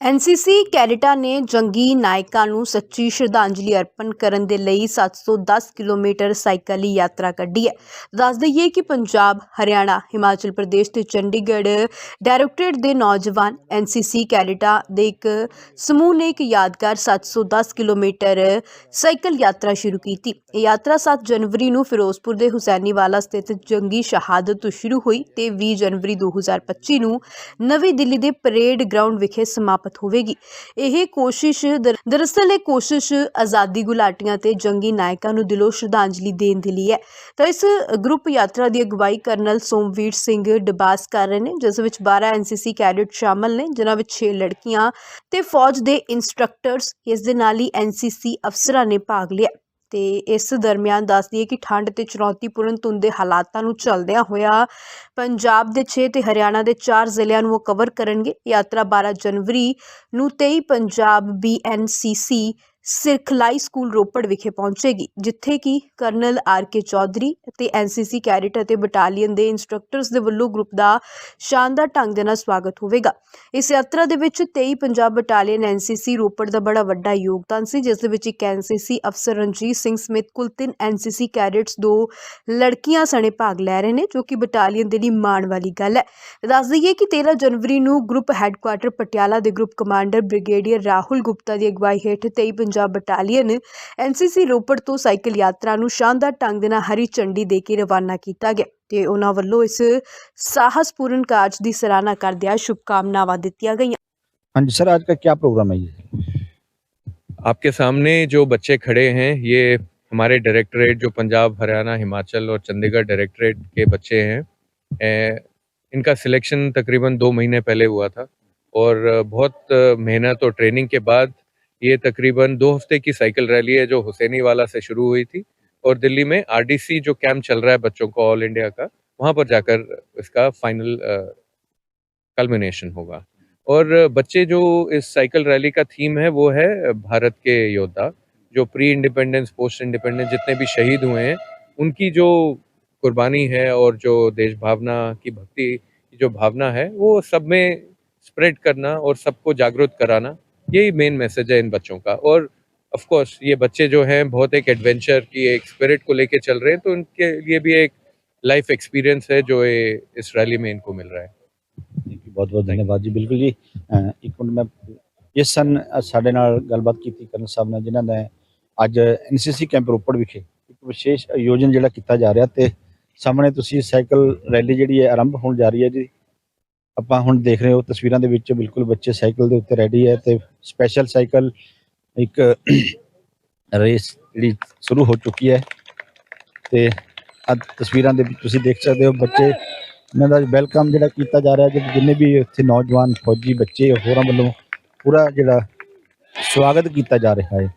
NCC ਕੈਡਿਟਾਂ ਨੇ ਜੰਗੀ ਨਾਇਕਾਂ ਨੂੰ ਸੱਚੀ ਸ਼ਰਧਾਂਜਲੀ ਅਰਪਣ ਕਰਨ ਦੇ ਲਈ 710 ਕਿਲੋਮੀਟਰ ਸਾਈਕਲੀ ਯਾਤਰਾ ਕੱਢੀ ਹੈ। ਦੱਸ ਦਈਏ ਕਿ ਪੰਜਾਬ, ਹਰਿਆਣਾ, ਹਿਮਾਚਲ ਪ੍ਰਦੇਸ਼ ਤੇ ਚੰਡੀਗੜ੍ਹ ਡਾਇਰੈਕਟੋਰੇਟ ਦੇ ਨੌਜਵਾਨ ਐਨਸੀਸੀ ਕੈਡਿਟਾਂ ਦੇ ਇੱਕ ਸਮੂਹ ਨੇ ਇੱਕ ਯਾਦਗਾਰ 710 ਕਿਲੋਮੀਟਰ ਸਾਈਕਲ ਯਾਤਰਾ ਸ਼ੁਰੂ ਕੀਤੀ। ਇਹ ਯਾਤਰਾ 7 ਜਨਵਰੀ ਨੂੰ ਫਿਰੋਜ਼ਪੁਰ ਦੇ ਹੁਸੈਨੀਵਾਲਾ ਸਥਿਤ ਜੰਗੀ ਸ਼ਹਾਦਤ ਤੋਂ ਸ਼ੁਰੂ ਹੋਈ ਤੇ 20 ਜਨਵਰੀ 2025 ਨੂੰ ਨਵੀਂ ਦਿੱਲੀ ਦੇ ਪਰੇਡ ਗਰਾਊਂਡ ਵਿਖੇ ਸਮਾਪਤ ਹੋਵੇਗੀ। ਇਹ ਕੋਸ਼ਿਸ਼ ਦਰਅਸਲ ਇਹ ਕੋਸ਼ਿਸ਼ ਆਜ਼ਾਦੀ ਗੁਲਾਟੀਆਂ ਤੇ ਜੰਗੀ ਨਾਇਕਾਂ ਨੂੰ ਦਿਲੋਂ ਸ਼ਰਧਾਂਜਲੀ ਦੇਣ ਦੇ ਲਈ ਹੈ। ਤਾਂ ਇਸ ਗਰੁੱਪ ਯਾਤਰਾ ਦੀ ਅਗਵਾਈ ਕਰਨਲ ਸੋਮਵੀਰ ਸਿੰਘ ਡਬਾਸ ਕਰ ਰਹੇ ਨੇ, ਜਿਸ ਵਿੱਚ 12 ਐਨਸੀਸੀ ਕੈਡਟ ਸ਼ਾਮਲ ਨੇ, ਜਿਨ੍ਹਾਂ ਵਿੱਚ 6 ਲੜਕੀਆਂ ਤੇ ਫੌਜ ਦੇ ਇੰਸਟ੍ਰਕਟਰਸ ਇਸ ਦੇ ਨਾਲ ਹੀ ਐਨਸੀਸੀ ਅਫਸਰਾਂ ਨੇ ਭਾਗ ਲਿਆ। ਤੇ ਇਸ ਦਰਮਿਆਨ ਦੱਸ ਦਈਏ ਕਿ ਠੰਡ ਤੇ ਚੁਣੌਤੀਪੂਰਨ ਧੁੰਦ ਦੇ ਹਾਲਾਤਾਂ ਨੂੰ ਚੱਲਦਿਆਂ ਹੋਇਆ ਪੰਜਾਬ ਦੇ 6 ਤੇ ਹਰਿਆਣਾ ਦੇ 4 ਜ਼ਿਲ੍ਹਿਆਂ ਨੂੰ ਉਹ ਕਵਰ ਕਰਨਗੇ। ਯਾਤਰਾ 12 ਜਨਵਰੀ ਨੂੰ 23 ਪੰਜਾਬ ਬੀਐਨਸੀਸੀ ਸਿਰਖਲਾਈ ਸਕੂਲ ਰੋਪੜ ਵਿਖੇ ਪਹੁੰਚੇਗੀ, ਜਿੱਥੇ ਕਿ ਕਰਨਲ ਆਰ ਕੇ ਚੌਧਰੀ ਅਤੇ ਐਨਸੀਸੀ ਕੈਡਟ ਅਤੇ ਬਟਾਲੀਅਨ ਦੇ ਇੰਸਟ੍ਰਕਟਰਸ ਦੇ ਵੱਲੋਂ ਗਰੁੱਪ ਦਾ ਸ਼ਾਨਦਾਰ ਢੰਗ ਦੇ ਨਾਲ ਸਵਾਗਤ ਹੋਵੇਗਾ। ਇਸ ਯਾਤਰਾ ਦੇ ਵਿੱਚ 23 ਪੰਜਾਬ ਬਟਾਲੀਅਨ ਐਨਸੀਸੀ ਰੋਪੜ ਦਾ ਬੜਾ ਵੱਡਾ ਯੋਗਦਾਨ ਸੀ, ਜਿਸ ਦੇ ਵਿੱਚ ਇੱਕ ਐਨਸੀਸੀ ਅਫਸਰ ਰਣਜੀਤ ਸਿੰਘ ਸਮਿਤ ਕੁੱਲ ਤਿੰਨ ਐਨਸੀਸੀ ਕੈਡਟਸ ਦੋ ਲੜਕੀਆਂ ਸਣੇ ਭਾਗ ਲੈ ਰਹੇ ਨੇ, ਜੋ ਕਿ ਬਟਾਲੀਅਨ ਦੇ ਲਈ ਮਾਣ ਵਾਲੀ ਗੱਲ ਹੈ। ਦੱਸ ਦਈਏ ਕਿ 13 ਜਨਵਰੀ ਨੂੰ ਗਰੁੱਪ ਹੈੱਡਕੁਆਟਰ ਪਟਿਆਲਾ ਦੇ group commander brigadier Rahul Gupta ਦੀ ਅਗਵਾਈ ਹੇਠ 23 ਪੰਜਾਬ ਬਟਾਲੀਅਨ ਐਨਸੀਸੀ ਰੋਪੜ ਤੋਂ ਸਾਈਕਲ ਯਾਤਰਾ ਨੂੰ ਸ਼ਾਨਦਾਰ ਢੰਗ ਦੇ ਨਾਲ ਹਰੀ ਝੰਡੀ ਦੇ ਕੇ ਰਵਾਨਾ ਕੀਤਾ ਗਿਆ ਤੇ ਉਹਨਾਂ ਵੱਲੋਂ ਇਸ ਸਾਹਸਪੂਰਨ ਕਾਰਜ ਦੀ ਸਰਾਹਨਾ ਕਰਦਿਆਂ ਸ਼ੁਭਕਾਮਨਾਵਾਂ ਦਿੱਤੀਆਂ ਗਈਆਂ हाँ जी सर आज का क्या प्रोग्राम है ये आपके सामने जो बच्चे खड़े हैं ये हमारे डायरेक्टरेट जो पंजाब हरियाणा हिमाचल और चंडीगढ़ डायरेक्टरेट के बच्चे हैं ए, इनका सिलेक्शन तकरीबन दो महीने पहले हुआ था और बहुत मेहनत और ट्रेनिंग के बाद ये तकरीबन दो हफ़्ते की साइकिल रैली है जो हुसैनी वाला से शुरू हुई थी और दिल्ली में आरडीसी जो कैंप चल रहा है बच्चों को ऑल इंडिया का, वहाँ पर जाकर इसका फाइनल कल्मिनेशन होगा। और बच्चे जो इस साइकिल रैली का थीम है, वो है भारत के योद्धा, जो प्री इंडिपेंडेंस पोस्ट इंडिपेंडेंस जितने भी शहीद हुए हैं, उनकी जो कुर्बानी है और जो देश भावना की भक्ति की जो भावना है, वो सब में स्प्रेड करना और सबको जागरूक कराना यही मेन मैसेज है इन बच्चों का और ऑफ कोर्स ये बच्चे जो हैं बहुत एक एडवेंचर की एक स्पिरिट को लेके चल रहे हैं तो उनके लिए भी एक लाइफ एक्सपीरियंस है जो ये इस रैली में इनको मिल रहा है ਬਹੁਤ ਬਹੁਤ ਧੰਨਵਾਦ ਜੀ ਬਿਲਕੁਲ ਜੀ ਅਹ ਇੱਕ ਮਿੰਟ ਮੈਂ ਇਸ ਸਨ ਅ, ਸਾਡੇ ਨਾਲ ਗੱਲਬਾਤ ਕੀਤੀ ਕਰਨ ਸਾਹਿਬ ਨੇ ਜਿਨ੍ਹਾਂ ਨੇ ਅੱਜ ਐਨਸੀਸੀ ਕੈਂਪ ਰੋਪੜ ਵਿਖੇ ਇੱਕ ਵਿਸ਼ੇਸ਼ ਆਯੋਜਨ ਜਿਹੜਾ ਕੀਤਾ ਜਾ ਰਿਹਾ ਤੇ ਸਾਹਮਣੇ ਤੁਸੀਂ ਸਾਈਕਲ ਰੈਲੀ ਜਿਹੜੀ ਹੈ ਆਰੰਭ ਹੋਣ ਜਾ ਰਹੀ ਹੈ ਜੀ ਆਪਾਂ ਹੁਣ ਦੇਖ ਰਹੇ ਹੋ ਤਸਵੀਰਾਂ ਦੇ ਵਿੱਚ ਬਿਲਕੁਲ ਬੱਚੇ ਸਾਈਕਲ ਦੇ ਉੱਤੇ ਰੈਡੀ ਹੈ ਤੇ ਸਪੈਸ਼ਲ ਸਾਈਕਲ ਇੱਕ ਰੇਸ ਜਿਹੜੀ ਸ਼ੁਰੂ ਹੋ ਚੁੱਕੀ ਹੈ ਤੇ ਅੱਜ ਤਸਵੀਰਾਂ ਦੇ ਵਿੱਚ ਤੁਸੀਂ ਦੇਖ ਸਕਦੇ ਹੋ ਬੱਚੇ ਇਹਨਾਂ ਦਾ ਵੈਲਕਮ ਜਿਹੜਾ ਕੀਤਾ ਜਾ ਰਿਹਾ ਜਿਹੜੇ ਜਿੰਨੇ ਵੀ ਇੱਥੇ ਨੌਜਵਾਨ ਫੌਜੀ ਬੱਚੇ ਹੋਰਾਂ ਵੱਲੋਂ ਪੂਰਾ ਜਿਹੜਾ ਸਵਾਗਤ ਕੀਤਾ ਜਾ ਰਿਹਾ ਹੈ।